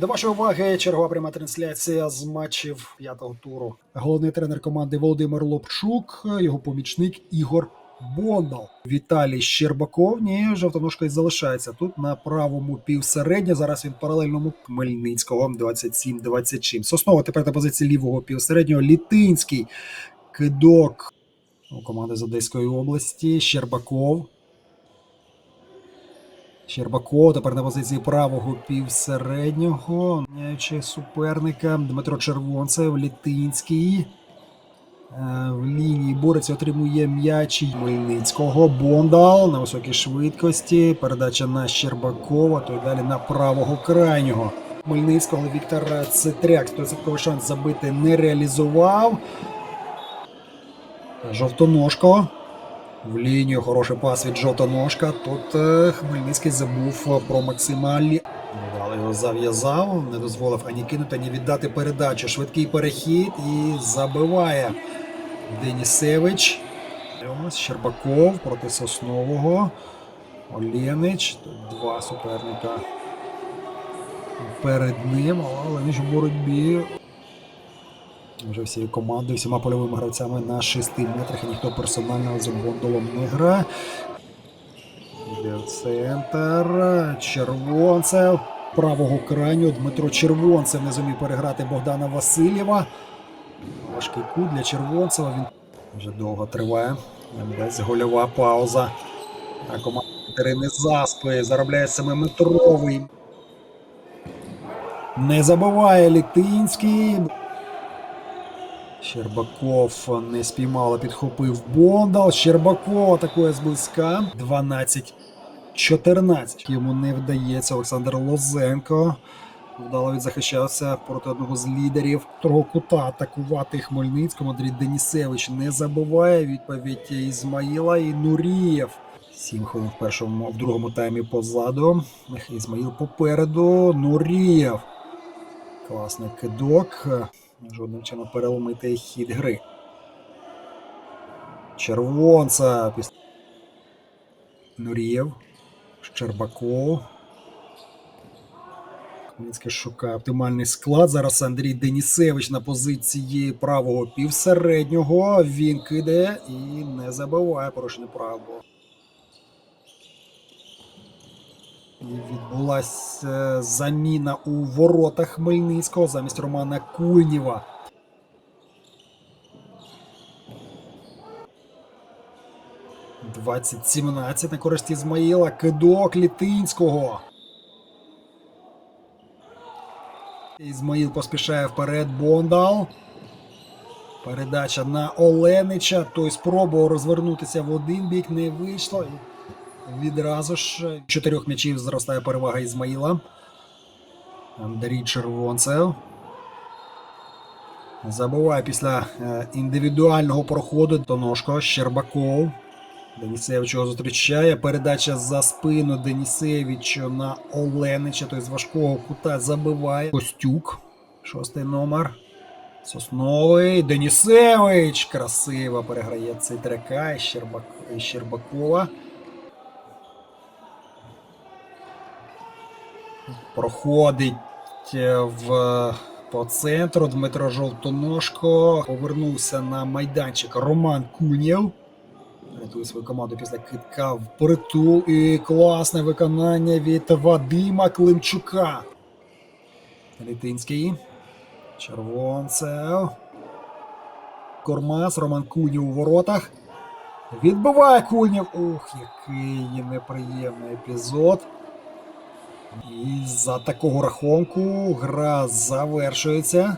До вашої уваги чергова пряма трансляція з матчів п'ятого туру. Головний тренер команди Володимир Лобчук, його помічник Ігор Бондал. Віталій Щербаков. Ні, жовтоножка і залишається тут на правому півсередня. Зараз він паралельному Хмельницького 27-26. Соснова тепер на позиції лівого півсереднього. Літинський кидок у команди з Одеської області. Щербаков. Щербаков тепер на позиції правого півсереднього. Міняючи суперника. Дмитро Червонцев, Літинський. Е, В лінії бореться, отримує м'яч Хмельницького. Бондал на високій швидкості. Передача на Щербакова, то й далі на правого крайнього. Хмельницького Віктор Цитряк 100% шанс забити не реалізував. Жовтоножко. В лінію хороший пас від жовтоножка. Тут е, Хмельницький забув про максимальні. Дали його зав'язав, не дозволив ані кинути, ані віддати передачу. Швидкий перехід і забиває Денісевич. Щербаков проти Соснового. Оленич. Тут два суперника перед ним. Але Оленич в боротьбі вже всією командою, всіма польовими гравцями на 6 метрах, ніхто персонально за Бондолом не грає. Йде в центр. Червонцев. Правого крайню Дмитро Червонцев не зумів переграти Богдана Васильєва. Важкий кут для Червонцева. Він вже довго триває. Десь гольова пауза. А команда Катерини Заспи заробляє семиметровий. Не забиває Літинський. Щербаков не спіймав, а підхопив Бондал. Щербаков атакує зблизька. 12-14. Йому не вдається Олександр Лозенко. Вдало відзахищався проти одного з лідерів того кута атакувати Хмельницькому. Андрій Денісевич не забуває відповідь Ізмаїла і Нурієв. Сім хвилин в першому, в другому таймі позаду. Ізмаїл попереду. Нурієв. Класний кидок. Жодним чином переломити хід гри. Червонца. Піс... Нурієв. Щербаков. Хмельницький шукає оптимальний склад. Зараз Андрій Денісевич на позиції правого півсереднього. Він кидає і не забиває порушення правого. І відбулася заміна у воротах Хмельницького замість Романа Кульнєва. Двадцять сімнадцять на користь Ізмаїла. Кидок Літинського. Ізмаїл поспішає вперед. Бондал. Передача на Оленича. Той спробував розвернутися в один бік, не вийшло. Відразу ж чотирьох м'ячів зростає перевага Ізмаїла. Андрій Червонцев. Забуває після е, індивідуального проходу Тоношко Щербаков. Денісевич його зустрічає. Передача за спину Денісевичу на Оленича. Той з важкого кута забиває. Костюк. Шостий номер. Сосновий. Денісевич. Красиво переграє Цитряка і Щербак... Щербакова. Проходить е, в по центру Дмитро Жовтоножко. Повернувся на майданчик Роман Кунєв. Рятує свою команду після китка в притул. І класне виконання від Вадима Климчука. Літинський. Червонцев. Кормас. Роман Кунєв у воротах. Відбиває Кунєв. Ух, який неприємний епізод. І за такого рахунку гра завершується.